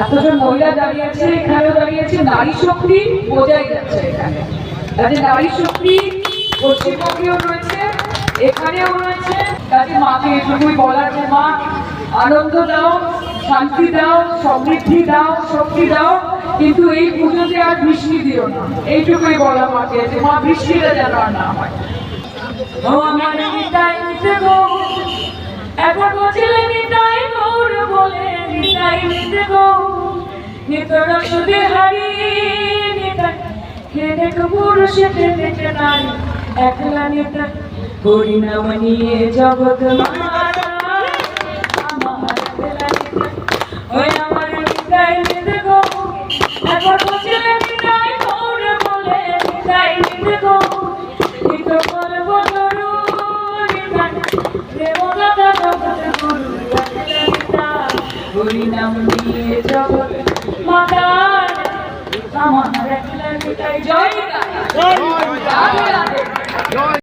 এতজন মহিলা দাঁড়িয়েছে এখানেও দাঁড়িয়েছে নারী শক্তি বোঝাই যাচ্ছে এখানে। নারী শক্তি পশ্চিমবঙ্গেও রয়েছে, এখানেও রয়েছে। কাজে মাকে এটুকুই বলার যে মা, আনন্দ দাও, শান্তি দাও, সমৃদ্ধি দাও, শক্তি দাও, কিন্তু এই পুজোতে আর বৃষ্টি দিও না। এইটুকুই বলা মাকে যে মা, বৃষ্টিটা যেন আর না হয়। নিতর সুদে হারি হেনে তো পুরুষে নেটে নাই একলা নিতাই করি নাম নিয়ে জগৎ মারা ওই আমার নিতাই নিতে গো। এখন বলছিলে নিতাই গৌর বলে নিতাই নিতে গো। নিত করব তরু নিতাই দেবদাতা হরি নাম নিয়ে জগৎ মাতার আমার নিতাই জয় নিতাই